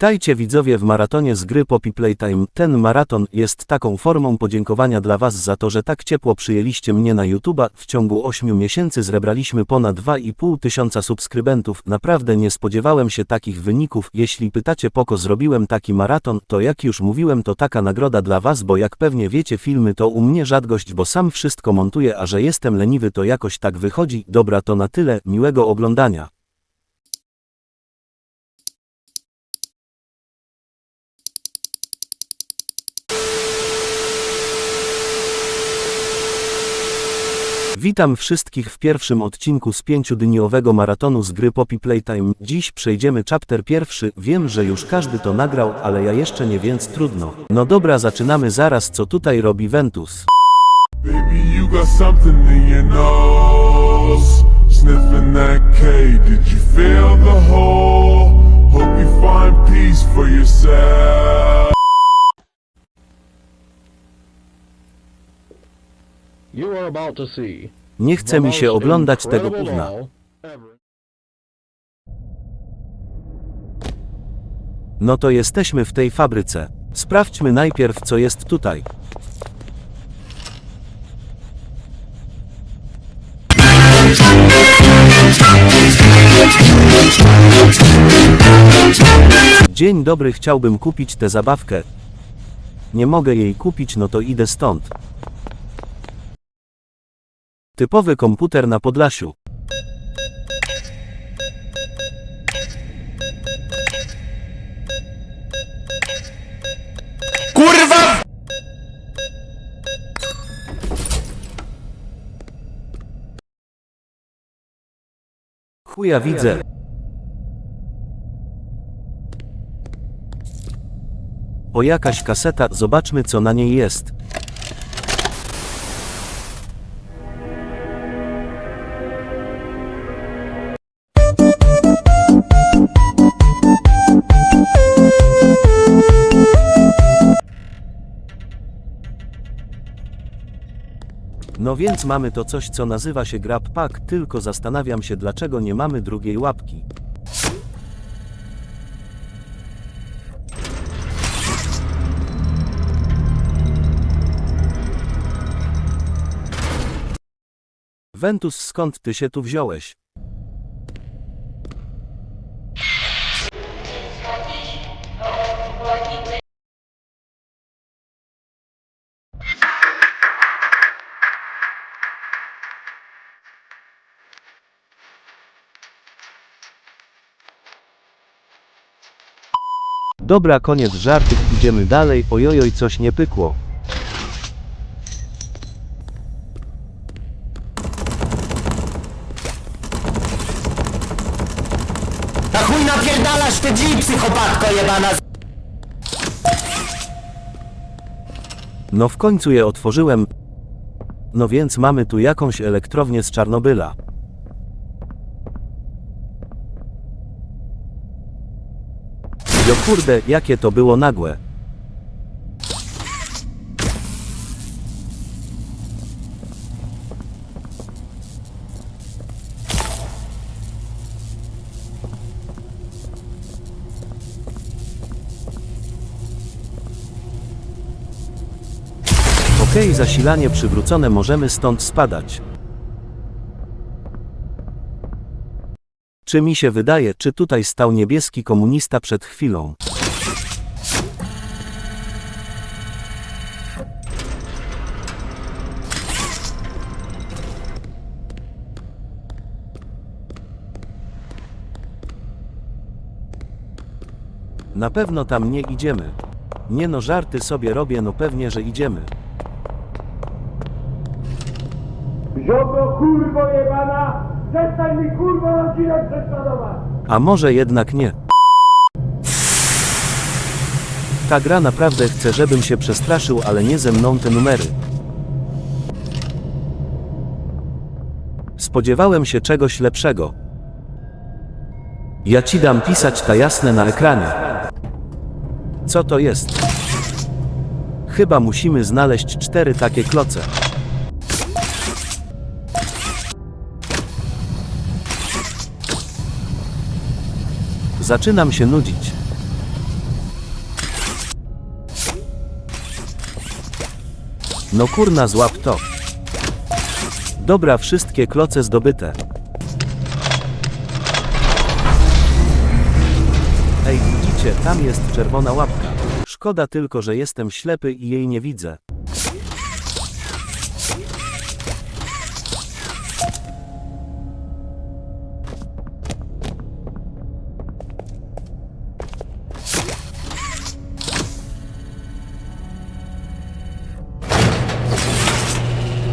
Witajcie widzowie w maratonie z gry Poppy Playtime. Ten maraton jest taką formą podziękowania dla Was za to, że tak ciepło przyjęliście mnie na YouTube'a. W ciągu 8 miesięcy zebraliśmy ponad 2,5 tysiąca subskrybentów. Naprawdę nie spodziewałem się takich wyników. Jeśli pytacie poko zrobiłem taki maraton, to jak już mówiłem to taka nagroda dla Was, bo jak pewnie wiecie filmy to u mnie rzadkość, bo sam wszystko montuję, a że jestem leniwy to jakoś tak wychodzi. Dobra to na tyle, miłego oglądania. Witam wszystkich w pierwszym odcinku z pięciodniowego maratonu z gry Poppy Playtime. Dziś przejdziemy chapter pierwszy. Wiem, że już każdy to nagrał, ale ja jeszcze nie, więc trudno. No dobra, zaczynamy zaraz, co tutaj robi Ventus. Baby, you got something in your nose. Sniffing that K, did you feel the hole? Hope you find peace for yourself. You are about to see Nie chce mi się oglądać tego gówna. No to jesteśmy w tej fabryce. Sprawdźmy najpierw, co jest tutaj. Dzień dobry, chciałbym kupić tę zabawkę. Nie mogę jej kupić, no to idę stąd. Typowy komputer na Podlasiu. Chuja widzę. O jakaś kaseta, zobaczmy co na niej jest. No więc mamy to coś co nazywa się Grab Pack, tylko zastanawiam się dlaczego nie mamy drugiej łapki. Ventus skąd ty się tu wziąłeś? Dobra, koniec żartów, idziemy dalej. Ojojoj, coś nie pykło. Na chuj napierdalasz te drzwi, psychopatko jebana! No w końcu je otworzyłem. No więc mamy tu jakąś elektrownię z Czarnobyla. Jo kurde, jakie to było nagłe. Okej, zasilanie przywrócone, możemy stąd spadać. Czy mi się wydaje, czy tutaj stał niebieski komunista przed chwilą? Na pewno tam nie idziemy. Nie no, żarty sobie robię, no pewnie, że idziemy. Ziobro kurwo jebana! Przestań mi kurwo rodzinę prześladować! A może jednak nie. Ta gra naprawdę chce, żebym się przestraszył, ale nie ze mną te numery. Spodziewałem się czegoś lepszego. Ja ci dam pisać ta jasne na ekranie. Co to jest? Chyba musimy znaleźć cztery takie kloce. Zaczynam się nudzić. No kurna złap to. Dobra wszystkie kloce zdobyte. Ej widzicie, tam jest czerwona łapka. Szkoda tylko, że jestem ślepy i jej nie widzę.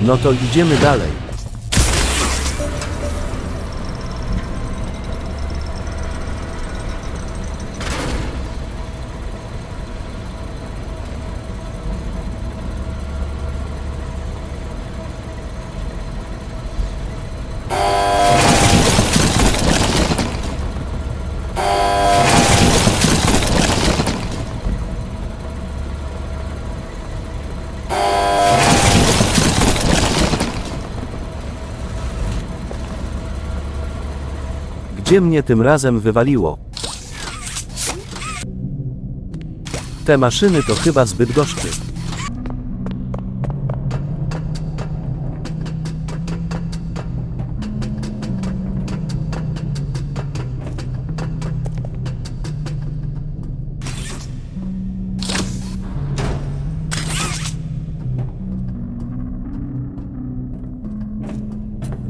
No to idziemy dalej. Gdzie mnie tym razem wywaliło? Te maszyny to chyba zbyt goszczy.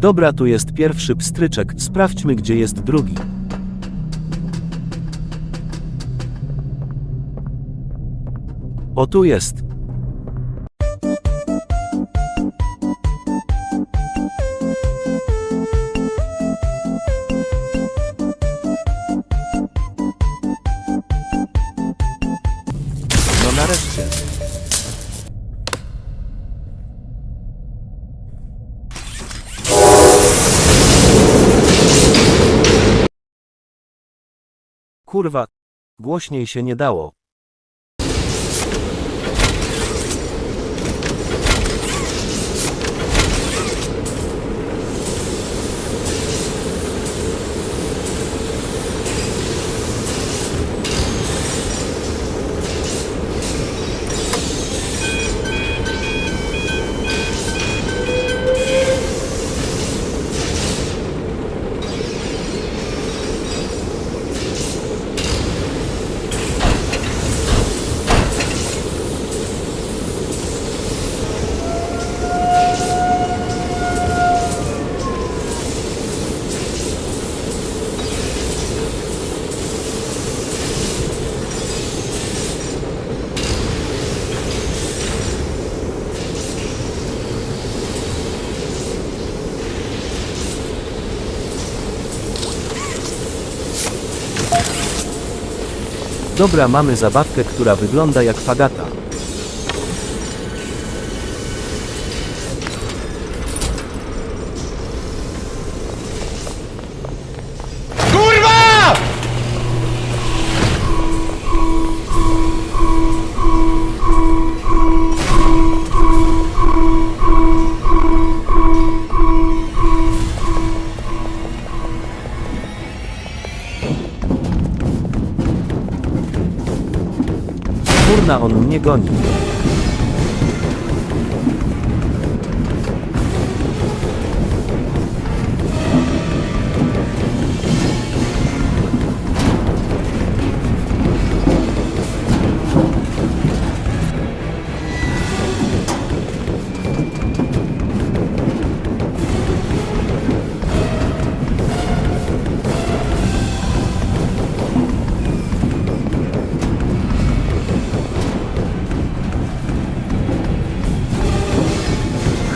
Dobra, tu jest pierwszy pstryczek, sprawdźmy gdzie jest drugi. O tu jest. No nareszcie. Kurwa. Głośniej się nie dało. Dobra, mamy zabawkę, która wygląda jak fagata. Kurna, on mnie goni.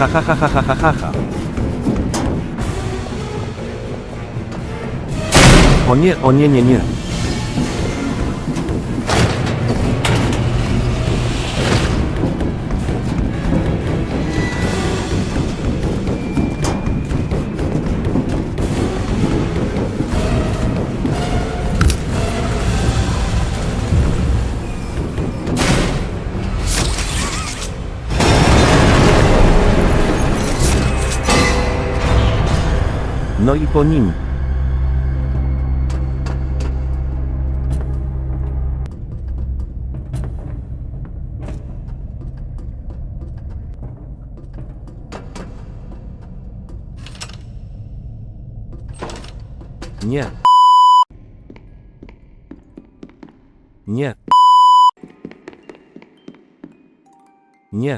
Ha ha ha ha ha ha ha ha. O nie, o nie, nie, nie. no i po nim. Nie. Nie. Nie.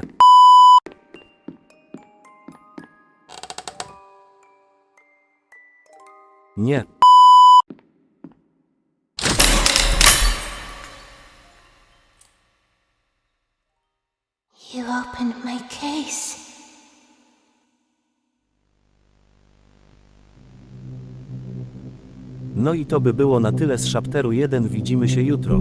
Nie. You opened my case. No i to by było na tyle z chapteru 1 widzimy się jutro.